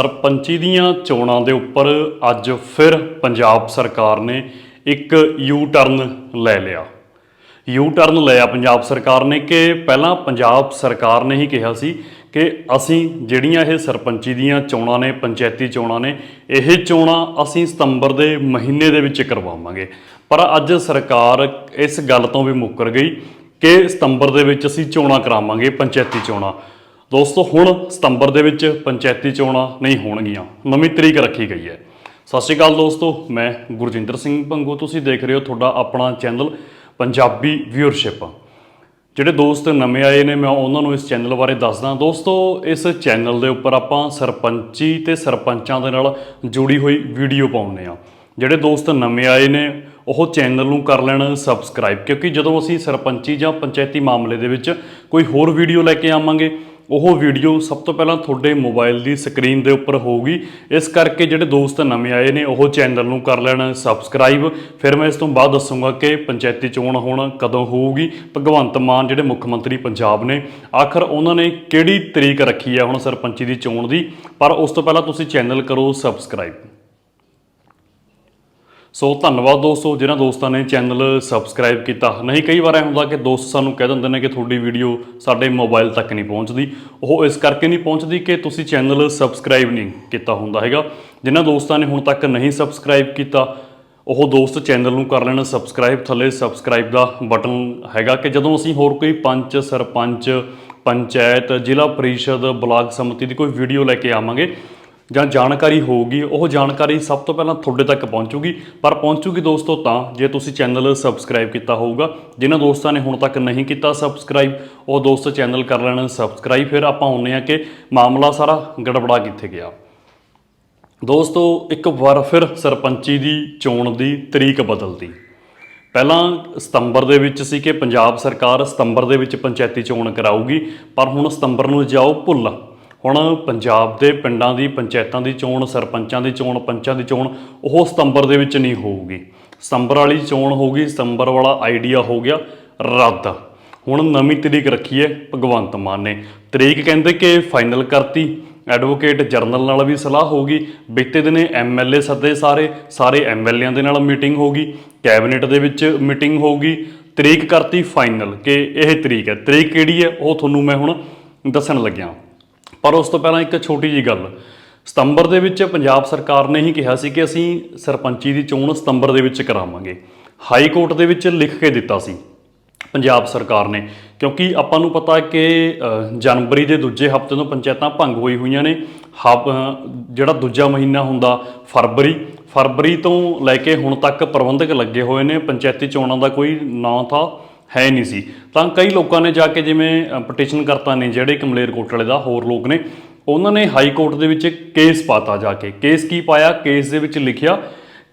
ਸਰਪੰਚੀ ਦੀਆਂ ਚੋਣਾਂ ਦੇ ਉੱਪਰ ਅੱਜ ਫਿਰ ਪੰਜਾਬ ਸਰਕਾਰ ਨੇ ਇੱਕ ਯੂ ਟਰਨ ਲੈ ਲਿਆ। ਯੂ ਟਰਨ ਲਿਆ ਪੰਜਾਬ ਸਰਕਾਰ ਨੇ ਕਿ ਪਹਿਲਾਂ ਪੰਜਾਬ ਸਰਕਾਰ ਨੇ ਹੀ ਕਿਹਾ ਸੀ ਕਿ ਅਸੀਂ ਜਿਹੜੀਆਂ ਇਹ ਸਰਪੰਚੀ ਦੀਆਂ ਚੋਣਾਂ ਨੇ, ਪੰਚਾਇਤੀ ਚੋਣਾਂ ਨੇ, ਇਹ ਚੋਣਾਂ ਅਸੀਂ ਸਤੰਬਰ ਦੇ ਮਹੀਨੇ ਦੇ ਵਿੱਚ ਕਰਵਾਵਾਂਗੇ। ਪਰ ਅੱਜ ਸਰਕਾਰ ਇਸ ਗੱਲ ਤੋਂ ਵੀ ਮੁੱਕਰ ਗਈ ਕਿ ਸਤੰਬਰ ਦੇ ਵਿੱਚ ਅਸੀਂ ਚੋਣਾਂ ਕਰਾਵਾਂਗੇ, ਪੰਚਾਇਤੀ ਚੋਣਾਂ। ਦੋਸਤੋ, ਹੁਣ ਸਤੰਬਰ ਦੇ ਵਿੱਚ ਪੰਚਾਇਤੀ ਚੋਣਾਂ ਨਹੀਂ ਹੋਣਗੀਆਂ। ਨਵੀਂ ਤਰੀਕ ਰੱਖੀ ਗਈ ਹੈ। ਸਤਿ ਸ਼੍ਰੀ ਅਕਾਲ ਦੋਸਤੋ, ਮੈਂ ਗੁਰਜਿੰਦਰ ਸਿੰਘ ਭੰਗੂ। ਤੁਸੀਂ ਦੇਖ ਰਹੇ ਹੋ ਤੁਹਾਡਾ ਆਪਣਾ ਚੈਨਲ ਪੰਜਾਬੀ ਵਿਊਅਰਸ਼ਿਪ। ਜਿਹੜੇ ਦੋਸਤ ਨਵੇਂ ਆਏ ਨੇ, ਮੈਂ ਉਹਨਾਂ ਨੂੰ ਇਸ ਚੈਨਲ ਬਾਰੇ ਦੱਸਦਾ। ਦੋਸਤੋ, ਇਸ ਚੈਨਲ ਦੇ ਉੱਪਰ ਆਪਾਂ ਸਰਪੰਚੀ ਤੇ ਸਰਪੰਚਾਂ ਦੇ ਨਾਲ ਜੁੜੀ ਹੋਈ ਵੀਡੀਓ ਪਾਉਂਦੇ ਆ ਜਿਹੜੇ ਦੋਸਤ ਨਵੇਂ ਆਏ ਨੇ, ਉਹ ਚੈਨਲ ਨੂੰ ਕਰ ਲੈਣ ਸਬਸਕ੍ਰਾਈਬ। ਕਿਉਂਕਿ ਜਦੋਂ ਅਸੀਂ ਸਰਪੰਚੀ ਜਾਂ ਪੰਚਾਇਤੀ ਮਾਮਲੇ ਦੇ ਵਿੱਚ ਕੋਈ ਹੋਰ ਵੀਡੀਓ ਲੈ ਕੇ ਆਵਾਂਗੇ ਉਹ ਵੀਡੀਓ ਸਭ ਤੋਂ ਪਹਿਲਾਂ ਤੁਹਾਡੇ ਮੋਬਾਈਲ ਦੀ ਸਕਰੀਨ ਦੇ ਉੱਪਰ ਹੋਊਗੀ। ਇਸ ਕਰਕੇ ਜਿਹੜੇ ਦੋਸਤ ਨਵੇਂ ਆਏ ਨੇ, ਉਹ ਚੈਨਲ ਨੂੰ ਕਰ ਲੈਣ ਸਬਸਕ੍ਰਾਈਬ। ਫਿਰ ਮੈਂ ਇਸ ਤੋਂ ਬਾਅਦ ਦੱਸੂਗਾ ਕਿ ਪੰਚਾਇਤੀ ਚੋਣ ਹੁਣ ਕਦੋਂ ਹੋਊਗੀ। ਭਗਵੰਤ ਮਾਨ ਜਿਹੜੇ ਮੁੱਖ ਮੰਤਰੀ ਪੰਜਾਬ ਨੇ, ਆਖਰ ਉਹਨਾਂ ਨੇ ਕਿਹੜੀ ਤਰੀਕ ਰੱਖੀ ਹੈ ਹੁਣ ਸਰਪੰਚੀ ਦੀ ਚੋਣ ਦੀ? ਪਰ ਉਸ ਤੋਂ ਪਹਿਲਾਂ ਤੁਸੀਂ ਚੈਨਲ ਕਰੋ ਸਬਸਕ੍ਰਾਈਬ। ਸੋ ਧੰਨਵਾਦ ਦੋਸਤੋ, ਜਿਨ੍ਹਾਂ ਦੋਸਤਾਂ ਨੇ ਚੈਨਲ ਸਬਸਕ੍ਰਾਈਬ ਕੀਤਾ। ਨਹੀਂ, ਕਈ ਵਾਰ ਐ ਹੁੰਦਾ ਕਿ ਦੋਸਤ ਸਾਨੂੰ ਕਹਿ ਦਿੰਦੇ ਨੇ ਕਿ ਤੁਹਾਡੀ ਵੀਡੀਓ ਸਾਡੇ ਮੋਬਾਈਲ ਤੱਕ ਨਹੀਂ ਪਹੁੰਚਦੀ। ਉਹ ਇਸ ਕਰਕੇ ਨਹੀਂ ਪਹੁੰਚਦੀ ਕਿ ਤੁਸੀਂ ਚੈਨਲ ਸਬਸਕ੍ਰਾਈਬ ਨਹੀਂ ਕੀਤਾ ਹੁੰਦਾ ਹੈਗਾ। ਜਿਨ੍ਹਾਂ ਦੋਸਤਾਂ ਨੇ ਹੁਣ ਤੱਕ ਨਹੀਂ ਸਬਸਕ੍ਰਾਈਬ ਕੀਤਾ, ਉਹ ਦੋਸਤ ਚੈਨਲ ਨੂੰ ਕਰ ਲੈਣ ਸਬਸਕ੍ਰਾਈਬ। ਥੱਲੇ ਸਬਸਕ੍ਰਾਈਬ ਦਾ ਬਟਨ ਹੈਗਾ ਕਿ ਜਦੋਂ ਅਸੀਂ ਹੋਰ ਕੋਈ ਪੰਚ, ਸਰਪੰਚ, ਪੰਚਾਇਤ, ਜ਼ਿਲ੍ਹਾ ਪਰਿਸ਼ਦ, ਬਲਾਕ ਸਮਿਤੀ ਦੀ ਕੋਈ ਵੀਡੀਓ ਲੈ ਕੇ ਆਵਾਂਗੇ ਜਾਂ ਜਾਣਕਾਰੀ ਹੋਊਗੀ, ਉਹ ਜਾਣਕਾਰੀ ਸਭ ਤੋਂ ਪਹਿਲਾਂ ਤੁਹਾਡੇ ਤੱਕ ਪਹੁੰਚੂਗੀ। ਪਰ ਪਹੁੰਚੂਗੀ ਦੋਸਤੋ ਤਾਂ ਜੇ ਤੁਸੀਂ ਚੈਨਲ ਸਬਸਕ੍ਰਾਈਬ ਕੀਤਾ ਹੋਊਗਾ। ਜਿਨ੍ਹਾਂ ਦੋਸਤਾਂ ਨੇ ਹੁਣ ਤੱਕ ਨਹੀਂ ਕੀਤਾ ਸਬਸਕ੍ਰਾਈਬ, ਉਹ ਦੋਸਤ ਚੈਨਲ ਕਰ ਲੈਣ, ਸਬਸਕ੍ਰਾਈਬ। ਫਿਰ ਆਪਾਂ ਆਉਂਦੇ ਆ ਕਿ ਮਾਮਲਾ ਸਾਰਾ ਗੜਬੜਾ ਕਿੱਥੇ ਗਿਆ। ਦੋਸਤੋ, ਇੱਕ ਵਾਰ ਫਿਰ ਸਰਪੰਚੀ ਦੀ, ਚੋਣ ਦੀ ਤਰੀਕ ਬਦਲਦੀ। ਪਹਿਲਾਂ ਸਤੰਬਰ ਦੇ ਵਿੱਚ ਸੀ ਕਿ ਪੰਜਾਬ ਸਰਕਾਰ ਸਤੰਬਰ ਦੇ ਵਿੱਚ ਪੰਚਾਇਤੀ ਚੋਣ ਕਰਾਊਗੀ, ਪਰ ਹੁਣ ਸਤੰਬਰ ਨੂੰ ਜਾਓ ਭੁੱਲ। ਹੁਣ ਪੰਜਾਬ ਦੇ ਪਿੰਡਾਂ ਦੀ, ਪੰਚਾਇਤਾਂ ਦੀ ਚੋਣ, ਸਰਪੰਚਾਂ ਦੀ ਚੋਣ, ਪੰਚਾਂ ਦੀ ਚੋਣ, ਉਹ ਸਤੰਬਰ ਦੇ ਵਿੱਚ ਨਹੀਂ ਹੋਊਗੀ। ਸਤੰਬਰ ਵਾਲੀ ਚੋਣ ਹੋਊਗੀ, ਸਤੰਬਰ ਵਾਲਾ ਆਈਡੀਆ ਹੋ ਗਿਆ ਰੱਦ। ਹੁਣ ਨਵੀਂ ਤਰੀਕ ਰੱਖੀ ਹੈ ਭਗਵੰਤ ਮਾਨ ਨੇ। ਤਰੀਕ ਕਹਿੰਦੇ ਕਿ ਫਾਈਨਲ ਕਰਤੀ, ਐਡਵੋਕੇਟ ਜਰਨਲ ਨਾਲ ਵੀ ਸਲਾਹ ਹੋਗੀ ਬੀਤੇ ਦਿਨੇ ਐਮਐਲਏ ਸੱਦੇ ਸਾਰੇ ਸਾਰੇ ਐਮਐਲਏਆਂ ਦੇ ਨਾਲ ਮੀਟਿੰਗ ਹੋਗੀ ਕੈਬਨਿਟ ਦੇ ਵਿੱਚ ਮੀਟਿੰਗ ਹੋਗੀ ਤਰੀਕ ਕਰਤੀ ਫਾਈਨਲ, ਕਿ ਇਹ ਤਰੀਕ ਹੈ। ਤਰੀਕ ਕਿਹੜੀ ਹੈ, ਉਹ ਤੁਹਾਨੂੰ ਮੈਂ ਹੁਣ ਦੱਸਣ ਲੱਗਿਆ। ਪਰ ਉਸ ਤੋਂ ਪਹਿਲਾਂ ਇੱਕ ਛੋਟੀ ਜੀ ਗੱਲ। ਸਤੰਬਰ ਦੇ ਵਿੱਚ ਪੰਜਾਬ ਸਰਕਾਰ ਨੇ ਹੀ ਕਿਹਾ ਸੀ ਕਿ ਅਸੀਂ ਸਰਪੰਚੀ ਦੀ ਚੋਣ ਸਤੰਬਰ ਦੇ ਵਿੱਚ ਕਰਾਵਾਂਗੇ। ਹਾਈ ਕੋਰਟ ਦੇ ਵਿੱਚ ਲਿਖ ਕੇ ਦਿੱਤਾ ਸੀ ਪੰਜਾਬ ਸਰਕਾਰ ਨੇ, ਕਿਉਂਕਿ ਆਪਾਂ ਨੂੰ ਪਤਾ ਕਿ ਜਨਵਰੀ ਦੇ ਦੂਜੇ ਹਫ਼ਤੇ ਤੋਂ ਪੰਚਾਇਤਾਂ ਭੰਗ ਹੋਈ ਹੋਈਆਂ ਨੇ। ਹਬ- ਜਿਹੜਾ ਦੂਜਾ ਮਹੀਨਾ ਹੁੰਦਾ, ਫਰਵਰੀ ਫਰਵਰੀ ਤੋਂ ਲੈ ਕੇ ਹੁਣ ਤੱਕ ਪ੍ਰਬੰਧਕ ਲੱਗੇ ਹੋਏ ਨੇ। ਪੰਚਾਇਤੀ ਚੋਣਾਂ ਦਾ ਕੋਈ ਨਾਂ ਥਾ। ਹੈ ਨਹੀਂ ਸੀ। ਤਾਂ ਕਈ ਲੋਕਾਂ ਨੇ ਜਾ ਕੇ ਜਿਵੇਂ ਪਟੀਸ਼ਨ ਕਰਤਾ ਨੇ ਜਿਹੜੇ ਕਮਲੇਰ ਕੋਟਲੇ ਦਾ, ਹੋਰ ਲੋਕ ਨੇ, ਉਹਨਾਂ ਨੇ ਹਾਈ ਕੋਰਟ ਦੇ ਵਿੱਚ ਕੇਸ ਪਾਤਾ ਜਾ ਕੇ। ਕੇਸ ਕੀ ਪਾਇਆ? ਕੇਸ ਦੇ ਵਿੱਚ ਲਿਖਿਆ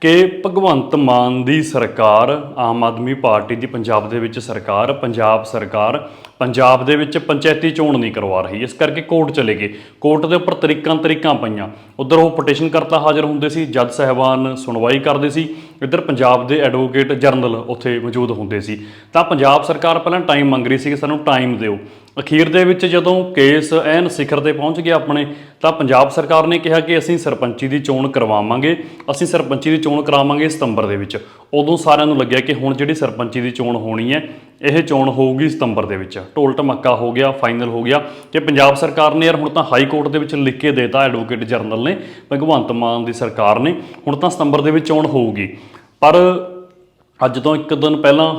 ਕਿ ਭਗਵੰਤ ਮਾਨ ਦੀ ਸਰਕਾਰ, ਆਮ ਆਦਮੀ ਪਾਰਟੀ ਦੀ ਪੰਜਾਬ ਦੇ ਵਿੱਚ ਸਰਕਾਰ, ਪੰਜਾਬ ਸਰਕਾਰ ਪੰਜਾਬ ਦੇ ਵਿੱਚ ਪੰਚਾਇਤੀ ਚੋਣ ਨਹੀਂ ਕਰਵਾ ਰਹੀ, ਇਸ ਕਰਕੇ ਕੋਰਟ ਚਲੇ ਗਏ। ਕੋਰਟ ਦੇ ਉੱਪਰ ਤਰੀਕਾਂ ਤਰੀਕਾਂ ਪਈਆਂ। ਉਧਰ ਉਹ ਪਟੀਸ਼ਨ ਕਰਤਾ ਹਾਜ਼ਰ ਹੁੰਦੇ ਸੀ, ਜੱਜ ਸਾਹਿਬਾਨ ਸੁਣਵਾਈ ਕਰਦੇ ਸੀ। ਇੱਧਰ ਪੰਜਾਬ ਦੇ ਐਡਵੋਕੇਟ ਜਰਨਲ ਉੱਥੇ ਮੌਜੂਦ ਹੁੰਦੇ ਸੀ। ਤਾਂ ਪੰਜਾਬ ਸਰਕਾਰ ਪਹਿਲਾਂ ਟਾਈਮ ਮੰਗ ਰਹੀ ਸੀ ਕਿ ਸਾਨੂੰ ਟਾਈਮ ਦਿਓ। ਅਖੀਰ ਦੇ ਵਿੱਚ ਜਦੋਂ ਕੇਸ ਐਨ ਸਿਖਰ ਤੇ ਪਹੁੰਚ ਗਿਆ ਆਪਣੇ, ਤਾਂ ਪੰਜਾਬ ਸਰਕਾਰ ਨੇ ਕਿਹਾ ਕਿ ਅਸੀਂ ਸਰਪੰਚੀ ਦੀ ਚੋਣ ਕਰਵਾਵਾਂਗੇ। ਅਸੀਂ ਸਰਪੰਚੀ ਦੀ ਚੋਣ ਕਰਾਵਾਂਗੇ ਸਤੰਬਰ ਦੇ ਵਿੱਚ। ਉਦੋਂ ਸਾਰਿਆਂ ਨੂੰ ਲੱਗਿਆ ਕਿ ਹੁਣ ਜਿਹੜੀ ਸਰਪੰਚੀ ਦੀ ਚੋਣ ਹੋਣੀ ਹੈ ਇਹ ਚੋਣ ਹੋਊਗੀ ਸਤੰਬਰ ਦੇ ਵਿੱਚ। ਢੋਲ ਢਮੱਕਾ ਹੋ ਗਿਆ ਫਾਈਨਲ ਹੋ ਗਿਆ ਕਿ ਪੰਜਾਬ ਸਰਕਾਰ ਨੇ ਯਾਰ ਹੁਣ ਤਾਂ ਹਾਈ ਕੋਰਟ ਦੇ ਵਿੱਚ ਲਿਖ ਕੇ ਦੇਤਾ ਐਡਵੋਕੇਟ ਜਰਨਲ ਨੇ, ਭਗਵੰਤ ਮਾਨ ਦੀ ਸਰਕਾਰ ਨੇ, ਹੁਣ ਤਾਂ ਸਤੰਬਰ ਦੇ ਵਿੱਚ ਚੋਣ ਹੋਊਗੀ। ਪਰ ਅੱਜ ਤੋਂ ਇੱਕ ਦਿਨ ਪਹਿਲਾਂ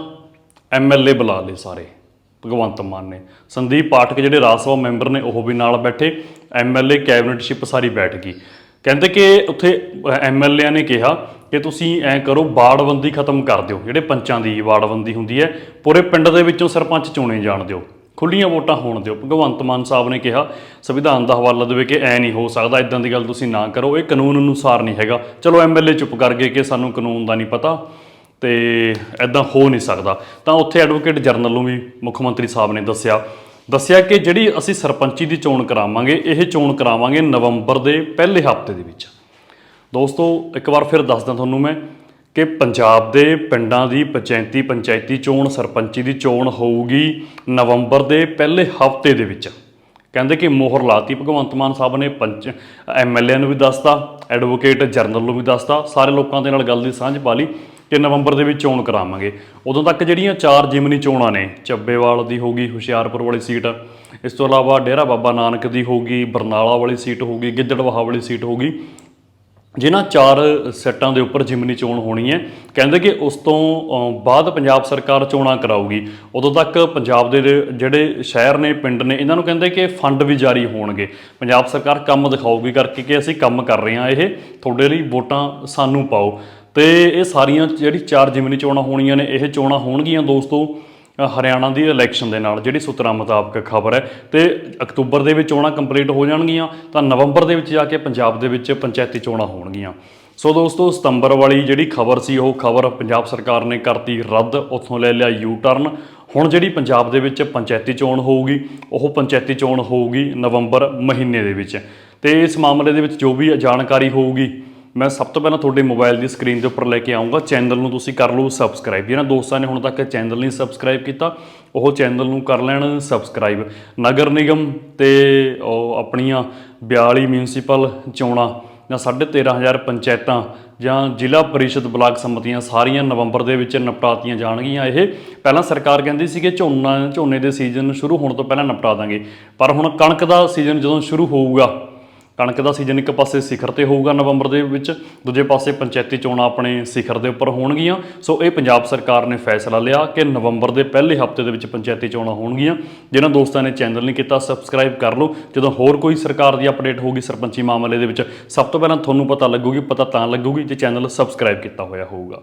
ਐਮਐਲਏ ਬੁਲਾ ਲਏ ਸਾਰੇ, ਭਗਵੰਤ ਮਾਨ ਨੇ। ਸੰਦੀਪ ਪਾਠਕ ਜਿਹੜੇ ਰਾਜ ਸਭਾ ਮੈਂਬਰ ਨੇ, ਉਹ ਵੀ ਨਾਲ ਬੈਠੇ ਐਮਐਲਏ ਕੈਬਨਿਟਸ਼ਿਪ ਸਾਰੀ ਬੈਠ ਗਈ। ਕਹਿੰਦੇ ਕਿ ਉੱਥੇ ਐਮਐਲਏਆਂ ਨੇ ਕਿਹਾ ਕਿ ਤੁਸੀਂ ਐਂ ਕਰੋ ਵਾਰਡਬੰਦੀ ਖਤਮ ਕਰ ਦਿਓ। ਜਿਹੜੇ ਪੰਚਾਂ ਦੀ ਵਾਰਡਬੰਦੀ ਹੁੰਦੀ ਹੈ, ਪੂਰੇ ਪਿੰਡ ਦੇ ਵਿੱਚੋਂ ਸਰਪੰਚ ਚੁਣੇ ਜਾਣ ਦਿਓ। ਖੁੱਲੀਆਂ ਵੋਟਾਂ ਹੋਣ ਦਿਓ। ਭਗਵੰਤ ਮਾਨ ਸਾਹਿਬ ਨੇ ਕਿਹਾ, ਸੰਵਿਧਾਨ ਦਾ ਹਵਾਲਾ ਦੇਵੇ ਕਿ ਐ ਨਹੀਂ ਹੋ ਸਕਦਾ ਇਦਾਂ ਦੀ ਗੱਲ ਤੁਸੀਂ ਨਾ ਕਰੋ। ਇਹ ਕਾਨੂੰਨ ਅਨੁਸਾਰ ਨਹੀਂ ਹੈਗਾ। ਚਲੋ ਐਮਐਲਏ ਚੁੱਪ ਕਰ ਗਏ ਕਿ ਸਾਨੂੰ ਕਾਨੂੰਨ ਦਾ ਨਹੀਂ ਪਤਾ ਤੇ ਐਦਾਂ ਹੋ ਨਹੀਂ ਸਕਦਾ। ਤਾਂ ਉੱਥੇ ਐਡਵੋਕੇਟ ਜਰਨਲ ਨੂੰ ਵੀ ਮੁੱਖ ਮੰਤਰੀ ਸਾਹਿਬ ਨੇ ਦੱਸਿਆ। ਦੱਸਿਆ ਕਿ ਜਿਹੜੀ ਅਸੀਂ ਸਰਪੰਚੀ ਦੀ ਚੋਣ ਕਰਾਵਾਂਗੇ, ਇਹ ਚੋਣ ਕਰਾਵਾਂਗੇ ਨਵੰਬਰ ਦੇ ਪਹਿਲੇ ਹਫ਼ਤੇ ਦੇ ਵਿੱਚ। ਦੋਸਤੋ, ਇੱਕ ਵਾਰ ਫਿਰ ਦੱਸਦਾ ਤੁਹਾਨੂੰ ਮੈਂ ਕਿ ਪੰਜਾਬ ਦੇ ਪਿੰਡਾਂ ਦੀ ਪੰਚਾਇਤੀ ਪੰਚਾਇਤੀ ਚੋਣ, ਸਰਪੰਚੀ ਦੀ ਚੋਣ ਹੋਊਗੀ ਨਵੰਬਰ ਦੇ ਪਹਿਲੇ ਹਫ਼ਤੇ ਦੇ ਵਿੱਚ। ਕਹਿੰਦੇ ਕਿ ਮੋਹਰ ਲਾਤੀ ਭਗਵੰਤ ਮਾਨ ਸਾਹਿਬ ਨੇ, ਪੰਚ ਐਮਐਲਏ ਨੂੰ ਵੀ ਦੱਸਤਾ, ਐਡਵੋਕੇਟ ਜਰਨਲ ਨੂੰ ਵੀ ਦੱਸਤਾ, ਸਾਰੇ ਲੋਕਾਂ ਦੇ ਨਾਲ ਗੱਲ ਦੀ ਸਾਂਝ ਪਾ ਲਈ ਕਿ ਨਵੰਬਰ ਦੇ ਵਿੱਚ ਚੋਣ ਕਰਾਵਾਂਗੇ। ਉਦੋਂ ਤੱਕ ਜਿਹੜੀਆਂ ਚਾਰ ਜਿਮਨੀ ਚੋਣਾਂ ਨੇ, ਚੱਬੇਵਾਲ ਦੀ ਹੋਗੀ ਹੁਸ਼ਿਆਰਪੁਰ ਵਾਲੀ ਸੀਟ, ਇਸ ਤੋਂ ਇਲਾਵਾ ਡੇਰਾ ਬਾਬਾ ਨਾਨਕ ਦੀ ਹੋਗੀ ਬਰਨਾਲਾ ਵਾਲੀ ਸੀਟ ਹੋਗੀ ਗਿੱਦੜਵਾਹਾ ਵਾਲੀ ਸੀਟ ਹੋਗੀ ਜਿਨ੍ਹਾਂ ਚਾਰ ਸੈੱਟਾਂ ਦੇ ਉੱਪਰ ਜਿਮਨੀ ਚੋਣ ਹੋਣੀ ਹੈ, ਕਹਿੰਦੇ ਕਿ ਉਸ ਤੋਂ ਬਾਅਦ ਪੰਜਾਬ ਸਰਕਾਰ ਚੋਣਾਂ ਕਰਾਊਗੀ। ਉਦੋਂ ਤੱਕ ਪੰਜਾਬ ਦੇ ਜਿਹੜੇ ਸ਼ਹਿਰ ਨੇ, ਪਿੰਡ ਨੇ, ਇਹਨਾਂ ਨੂੰ ਕਹਿੰਦੇ ਕਿ ਫੰਡ ਵੀ ਜਾਰੀ ਹੋਣਗੇ। ਪੰਜਾਬ ਸਰਕਾਰ ਕੰਮ ਦਿਖਾਊਗੀ ਕਰਕੇ ਕਿ ਅਸੀਂ ਕੰਮ ਕਰ ਰਹੇ ਹਾਂ ਇਹ। ਤੁਹਾਡੇ ਲਈ ਵੋਟਾਂ ਸਾਨੂੰ ਪਾਓ। ਤੇ ਇਹ ਸਾਰੀਆਂ ਜਿਹੜੀ ਚਾਰ ਜਿਮਨੀ ਚੋਣਾਂ ਹੋਣੀਆਂ ਨੇ, ਇਹ ਚੋਣਾਂ ਹੋਣਗੀਆਂ ਦੋਸਤੋ। ਹਰਿਆਣਾ ਦੀ ਇਲੈਕਸ਼ਨ ਦੇ ਨਾਲ, ਜਿਹੜੀ ਸੂਤਰਾਂ ਮੁਤਾਬਕ ਖਬਰ ਹੈ, ਤੇ ਅਕਤੂਬਰ ਦੇ ਵਿੱਚ ਚੋਣਾਂ ਕੰਪਲੀਟ ਹੋ ਜਾਣਗੀਆਂ, ਤਾਂ ਨਵੰਬਰ ਦੇ ਵਿੱਚ ਜਾ ਕੇ ਪੰਜਾਬ ਦੇ ਵਿੱਚ ਪੰਚਾਇਤੀ ਚੋਣਾਂ ਹੋਣਗੀਆਂ। ਸੋ ਦੋਸਤੋ, ਸਤੰਬਰ ਵਾਲੀ ਜਿਹੜੀ ਖਬਰ ਸੀ, ਉਹ ਖਬਰ ਪੰਜਾਬ ਸਰਕਾਰ ਨੇ ਕਰਤੀ ਰੱਦ, ਉੱਥੋਂ ਲੈ ਲਿਆ ਯੂ ਟਰਨ ਹੁਣ ਜਿਹੜੀ ਪੰਜਾਬ ਦੇ ਵਿੱਚ ਪੰਚਾਇਤੀ ਚੋਣ ਹੋਊਗੀ, ਉਹ ਪੰਚਾਇਤੀ ਚੋਣ ਹੋਊਗੀ ਨਵੰਬਰ ਮਹੀਨੇ ਦੇ ਵਿੱਚ। ਤੇ ਇਸ ਮਾਮਲੇ ਦੇ ਵਿੱਚ ਜੋ ਵੀ ਜਾਣਕਾਰੀ ਹੋਊਗੀ ਮੈਂ ਸਭ ਤੋਂ ਪਹਿਲਾਂ ਤੁਹਾਡੇ ਮੋਬਾਈਲ ਦੀ ਸਕਰੀਨ ਦੇ ਉੱਪਰ ਲੈ ਕੇ ਆਉਂਗਾ। ਚੈਨਲ ਨੂੰ ਤੁਸੀਂ ਕਰ ਲਓ ਸਬਸਕ੍ਰਾਈਬ। ਜਿਹਨਾਂ ਦੋਸਤਾਂ ਨੇ ਹੁਣ ਤੱਕ ਚੈਨਲ ਨਹੀਂ ਸਬਸਕ੍ਰਾਈਬ ਕੀਤਾ, ਉਹ ਚੈਨਲ ਨੂੰ ਕਰ ਲੈਣ ਸਬਸਕ੍ਰਾਈਬ। ਨਗਰ ਨਿਗਮ ਤੇ ਉਹ ਆਪਣੀਆਂ 42 ਮਿਊਨਿਸਪਲ ਚੋਣਾਂ ਜਾਂ 13500 ਪੰਚਾਇਤਾਂ ਜਾਂ ਜ਼ਿਲ੍ਹਾ ਪਰਿਸ਼ਦ ਬਲਾਕ ਸੰਮਤੀਆਂ ਸਾਰੀਆਂ ਨਵੰਬਰ ਦੇ ਵਿੱਚ ਨਿਪਟਾਤੀਆਂ ਜਾਣਗੀਆਂ ਇਹ। ਪਹਿਲਾਂ ਸਰਕਾਰ ਕਹਿੰਦੀ ਸੀ ਕਿ ਝੋਨਾ ਝੋਨੇ ਦੇ ਸੀਜ਼ਨ ਸ਼ੁਰੂ ਹੋਣ ਤੋਂ ਪਹਿਲਾਂ ਨਿਪਟਾ ਦਾਂਗੇ। ਪਰ ਹੁਣ ਕਣਕ ਦਾ ਸੀਜ਼ਨ ਜਦੋਂ ਸ਼ੁਰੂ ਹੋਊਗਾ ਕਣਕ ਦਾ ਸੀਜ਼ਨ ਇੱਕ ਪਾਸੇ ਸਿਖਰ ਤੇ ਹੋਊਗਾ ਨਵੰਬਰ ਦੇ ਵਿੱਚ, ਦੂਜੇ ਪਾਸੇ ਪੰਚਾਇਤੀ ਚੋਣਾਂ ਆਪਣੇ ਸਿਖਰ ਦੇ ਉੱਪਰ ਹੋਣਗੀਆਂ। ਸੋ ਇਹ ਪੰਜਾਬ ਸਰਕਾਰ ਨੇ ਫੈਸਲਾ ਲਿਆ ਕਿ ਨਵੰਬਰ ਦੇ ਪਹਿਲੇ ਹਫ਼ਤੇ ਦੇ ਵਿੱਚ ਪੰਚਾਇਤੀ ਚੋਣਾਂ ਹੋਣਗੀਆਂ। ਜਿਹਨਾਂ ਦੋਸਤਾਂ ਨੇ ਚੈਨਲ ਨਹੀਂ ਕੀਤਾ, ਸਬਸਕ੍ਰਾਈਬ ਕਰ ਲਓ। ਜਦੋਂ ਹੋਰ ਕੋਈ ਸਰਕਾਰ ਦੀ ਅਪਡੇਟ ਹੋਊਗੀ ਸਰਪੰਚੀ ਮਾਮਲੇ ਦੇ ਵਿੱਚ, ਸਭ ਤੋਂ ਪਹਿਲਾਂ ਤੁਹਾਨੂੰ ਪਤਾ ਲੱਗੂਗੀ, ਪਤਾ ਤਾਂ ਲੱਗੂਗੀ ਜੇ ਚੈਨਲ ਸਬਸਕ੍ਰਾਈਬ ਕੀਤਾ ਹੋਇਆ ਹੋਊਗਾ।